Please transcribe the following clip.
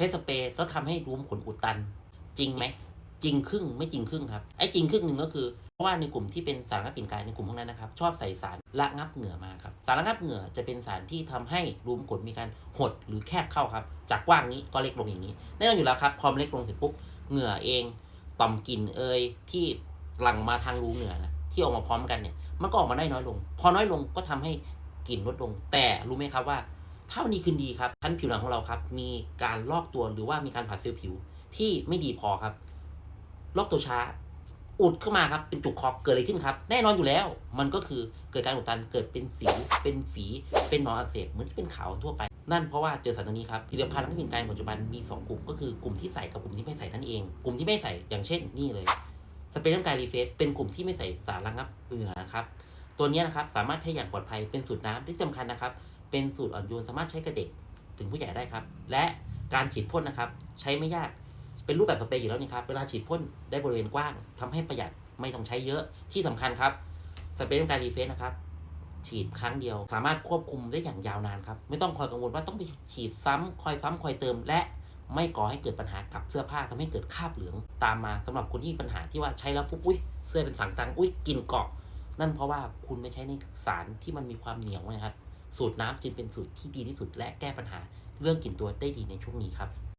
ช้สเปรย์แล้วทำให้รูมขนอุดตัน จริงไหม จริงครึ่งไม่จริงครึ่งครับ ไอ้จริงครึ่งหนึ่งก็คือ เพราะว่าในกลุ่มที่เป็นสารระงับกลิ่นกายในกลุ่มพวกนั้นนะครับ ชอบใส่สารระงับเหงื่อมาครับ สารระงับเหงื่อจะเป็นสารที่ทำให้รูมขนมีการหดหรือแคบเข้าครับ จากกว้างนี้ก็เล็กลงอย่างนี้แน่นอนอยู่แล้วครับพอมเล็กลงเสร็จปุ๊บเหงื่อเองต่อมกลิ่นเอยที่หลั่งมาทางรูเหงื่อนะที่ออกมาพร้อมกันเนี่ยมันก็ออกมาได้น้อยลง พอน้อยลงก็ทำให้กลิ่นลดลง แต่รู้ไหมครับว่า ถ้าวันนี้คืนดีครับชั้นผิวหนังของเราครับ มีการลอกตัวหรือว่ามีการผ่าเซลล์ผิวที่ไม่ดีพอครับ ลอกตัวช้า อุดเข้ามาครับ เป็นจุกคอกเกิดอะไรขึ้นครับ แน่นอนอยู่แล้ว มันก็คือเกิดการอุดตัน เกิดเป็นสิว เป็นฝี เป็นหนองอักเสบ เหมือนที่เป็นขาวทั่วไป นั่นเพราะว่าเจอสารตัวนี้ครับผลิตภัณฑ์ทั้งกลิ่นกายปัจจุบันมี 2 กลุ่ม ก็คือกลุ่มที่ใส่กับกลุ่มที่ไม่ใส่นั่นเอง กลุ่มที่ไม่ใส่อย่างเช่น นี่เลย สเปรย์น้ำกายรีเฟสเป็นกลุ่มที่ไม่ใส่สารระงับเหงื่อนะครับ ตัวนี้นะครับสามารถใช้อย่างปลอดภัยเป็นสูตรน้ำที่สำคัญนะครับ เป็นสูตรอ่อนโยนสามารถใช้กับเด็กถึงผู้ใหญ่ได้ครับ และการฉีดพ่นนะครับ ใช้ไม่ยากเป็นรูปแบบสเปรย์อยู่แล้วนี่ครับเวลาฉีดพ่นได้บริเวณกว้างทำให้ประหยัดไม่ต้องใช้เยอะที่สำคัญครับสเปรย์น้ำกายรีเฟสนะครับ ฉีดครั้งเดียว สามารถควบคุมได้อย่างยาวนานครับ ไม่ต้องคอยกังวลว่าต้องไปฉีดซ้ำคอยซ้ำคอยเติม และไม่ก่อให้เกิดปัญหากับเสื้อผ้าทำให้เกิดคราบเหลืองตามมาสำหรับคนที่มีปัญหาที่ว่าใช้แล้วปุ๊บอุ้ยเสื้อเป็นฝังตังอุ้ยกลินเกาะ นั่นเพราะว่าคุณไม่ใช้ในสารที่มันมีความเหนียวนะครับ สูตรน้ำจึงเป็นสูตรที่ดีที่สุดและแก้ปัญหาเรื่องกลิ่นตัวได้ดีในช่วงนี้ครับ